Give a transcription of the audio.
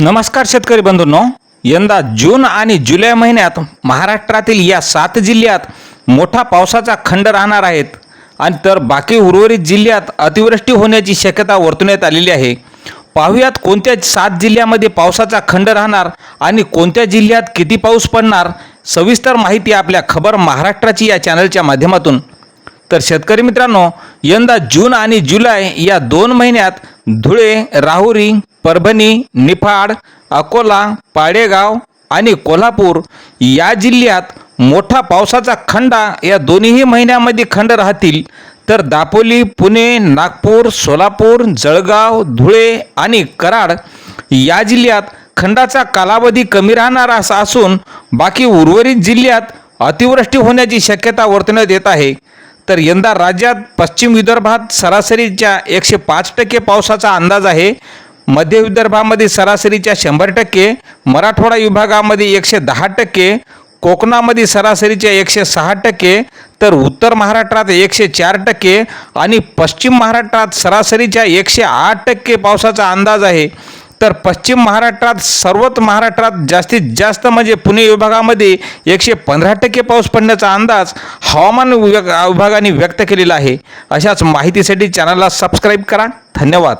नमस्कार शेतकरी बंधूंनो. यंदा जून आणि जुलै महिन्यात महाराष्ट्रातील या सात जिल्ह्यात मोठा पावसाचा खंड राहणार आहेत. आणि तर बाकी उर्वरित जिल्ह्यात अतिवृष्टी होण्याची शक्यता वर्तवण्यात आलेली आहे. पाहुयात कोणत्या सात जिल्ह्यामध्ये पावसाचा खंड राहणार आणि कोणत्या जिल्ह्यात किती पाऊस पडणार सविस्तर माहिती आपल्या खबर महाराष्ट्राची या चॅनलच्या माध्यमातून. तर शेतकरी मित्रांनो यंदा जून आणि जुलै या दोन महिन्यात धुळे राहुरी परभणी निफाड अकोला पाडेगाव आणि कोल्हापूर या जिल्ह्यात मोठा पावसाचा खंडा या दोन्ही महिन्यामध्ये खंड राहतील. तर दापोली पुणे नागपूर सोलापूर जळगाव धुळे आणि कराड या जिल्ह्यात खंडाचा कालावधी कमी राहणार असा असून बाकी उर्वरित जिल्ह्यात अतिवृष्टी होण्याची शक्यता वर्तवण्यात येत आहे. तर यंदा राज्यात पश्चिम विदर्भात सरासरीच्या एकशे पाच टक्के पावसाचा अंदाज आहे. मध्य विदर्भामध्ये सरासरीच्या शंभर टक्के मराठवाडा विभागामध्ये एकशे दहा टक्के कोकणामध्ये सरासरीच्या एकशे सहा टक्के तर उत्तर महाराष्ट्रात एकशे चार टक्के आणि पश्चिम महाराष्ट्रात सरासरीच्या एकशे आठ टक्के पावसाचा अंदाज आहे. तर पश्चिम महाराष्ट्रात सर्वच महाराष्ट्रात जास्तीत जास्त म्हणजे पुणे विभागामध्ये एकशे पंधरा टक्के पाऊस पडण्याचा अंदाज हवामान विभागाने व्यक्त केलेला आहे. अशाच माहितीसाठी चॅनलला सबस्क्राईब करा. धन्यवाद.